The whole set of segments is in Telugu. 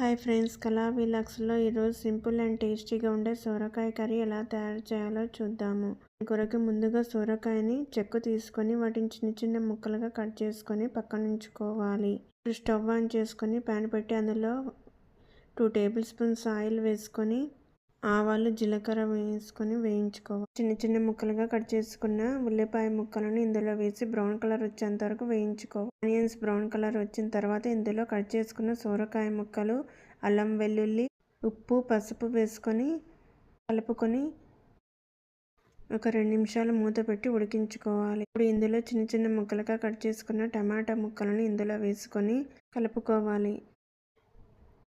హాయ్ ఫ్రెండ్స్ కళా విలాక్స్లో ఈరోజు సింపుల్ అండ్ టేస్టీగా ఉండే సొరకాయ కర్రీ ఎలా తయారు చేయాలో చూద్దాము. కొరకు ముందుగా సొరకాయని చెక్కు తీసుకొని వాటిని చిన్న చిన్న ముక్కలుగా కట్ చేసుకొని పక్కన ఉంచుకోవాలి. ఇప్పుడు స్టవ్ ఆన్ చేసుకొని ప్యాన్ పెట్టి అందులో టూ టేబుల్ స్పూన్స్ ఆయిల్ వేసుకొని ఆవాలు జీలకర్ర వేసుకొని వేయించుకోవాలి. చిన్న చిన్న ముక్కలుగా కట్ చేసుకున్న ఉల్లిపాయ ముక్కలను ఇందులో వేసి బ్రౌన్ కలర్ వచ్చేంత వరకు వేయించుకోవాలి ఆనియన్స్ బ్రౌన్ కలర్ వచ్చిన తర్వాత ఇందులో కట్ చేసుకున్న సోరకాయ ముక్కలు అల్లం వెల్లుల్లి ఉప్పు పసుపు వేసుకొని కలుపుకొని ఒక రెండు నిమిషాలు మూత పెట్టి ఉడికించుకోవాలి. ఇప్పుడు ఇందులో చిన్న చిన్న ముక్కలుగా కట్ చేసుకున్న టమాటా ముక్కలను ఇందులో వేసుకొని కలుపుకోవాలి.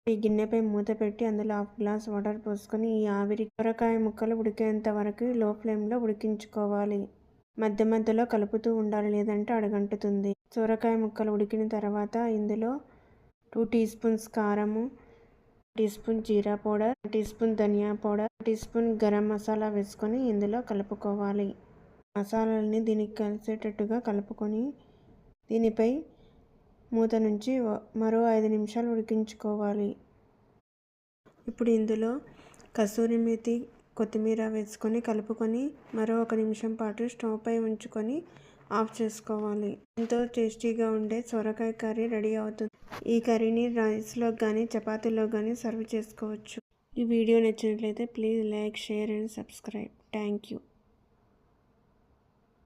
ఈ గిన్నెపై మూత పెట్టి అందులో హాఫ్ గ్లాస్ వాటర్ పోసుకొని ఈ ఆవిరి కూరకాయ ముక్కలు ఉడికేంత వరకు లో ఫ్లేమ్లో ఉడికించుకోవాలి. మధ్య మధ్యలో కలుపుతూ ఉండాలి లేదంటే అడగంటుతుంది. సొరకాయ ముక్కలు ఉడికిన తర్వాత ఇందులో టూ టీ స్పూన్స్ కారము teaspoon jeera powder teaspoon dhania powder teaspoon garam masala వేసుకొని ఇందులో కలుపుకోవాలి. మసాలాలని దీనికి కలిసేటట్టుగా కలుపుకొని దీనిపై మూత నుంచి మరో ఐదు నిమిషాలు ఉడికించుకోవాలి. ఇప్పుడు ఇందులో కసూరి మేతి కొత్తిమీర వేసుకొని కలుపుకొని మరో ఒక నిమిషం పాటు స్టవ్ పై ఉంచుకొని ఆఫ్ చేసుకోవాలి. ఎంతో టేస్టీగా ఉండే సొరకాయ కర్రీ రెడీ అవుతుంది. ఈ కర్రీని రైస్లో కానీ చపాతీలో కానీ సర్వ్ చేసుకోవచ్చు. ఈ వీడియో నచ్చినట్లయితే please like share and subscribe. Thank you.